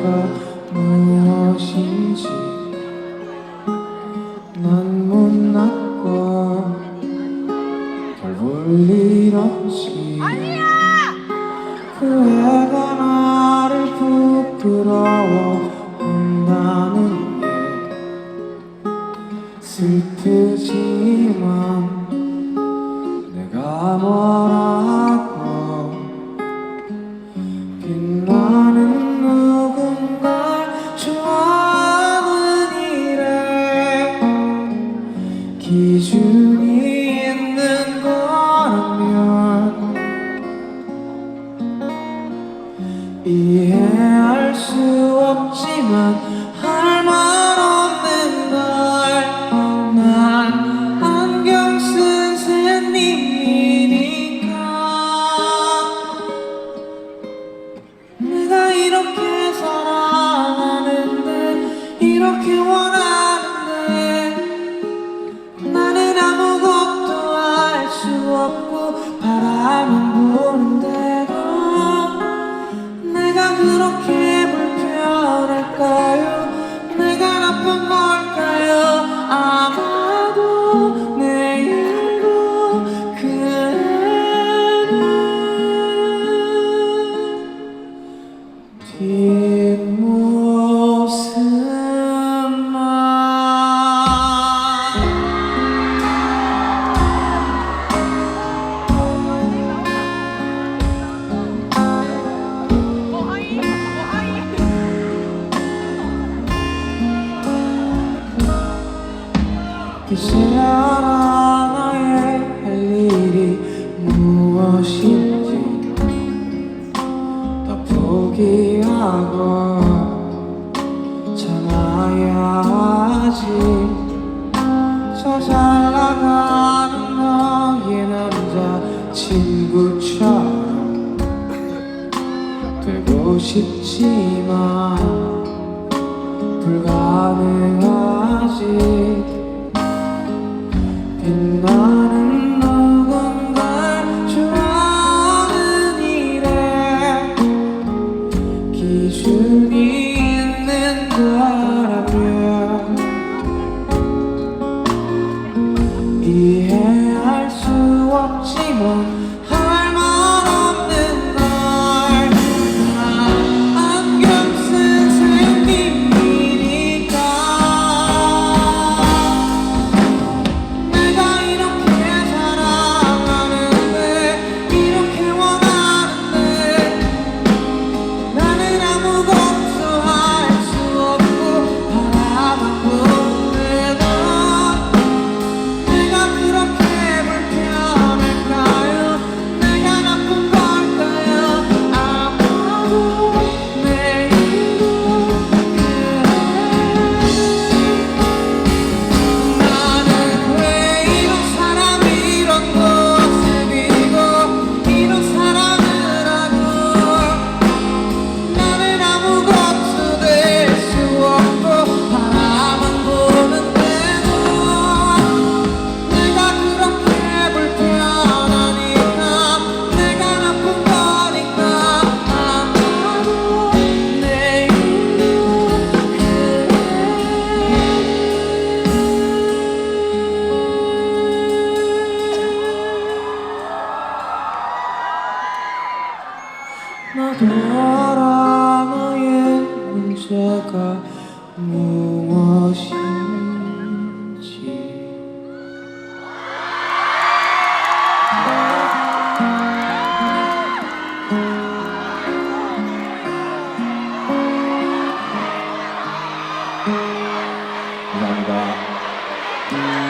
문제가 무엇인지 난 못났고 별볼일 없지 그 애가 나를 부끄러워한다는 게 슬프지 기준이 있는 거라면 이해할 수 없지만 할 말 없는 걸난 안경 쓴 샌님이니까 내가 이렇게 사랑하는데 이렇게 원하는데 이제 알아 나의 할 일이 무엇인지 하고 참아야지 저 잘 나가는 너의 남자 친구처럼 되고 싶지만 불가능하지 빛나는 따라 나의 문제가 무엇인지 감사합니다.